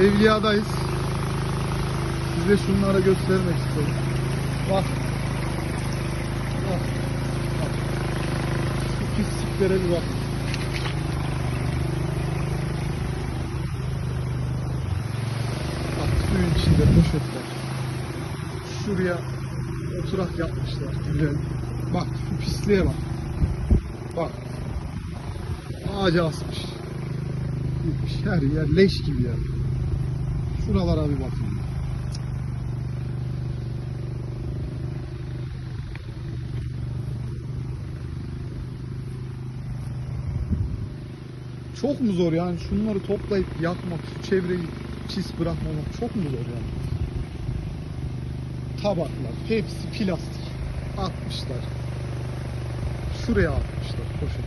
Evliya'dayız. Size şunları göstermek istiyorum. Bak. Bak. Bak. Şu bir bakın. Bak suyun içinde poşetler. Şuraya oturak yapmışlar. Güzel. Bak şu pisliğe bak. Bak. Ağaca asmış. Her yer leş gibi ya. Şuralara bir bakın. Çok mu zor yani şunları toplayıp yakmak, şu çevreyi pis bırakmamak çok mu zor yani? Tabaklar, hepsi plastik atmışlar. Şuraya atmışlar poşet.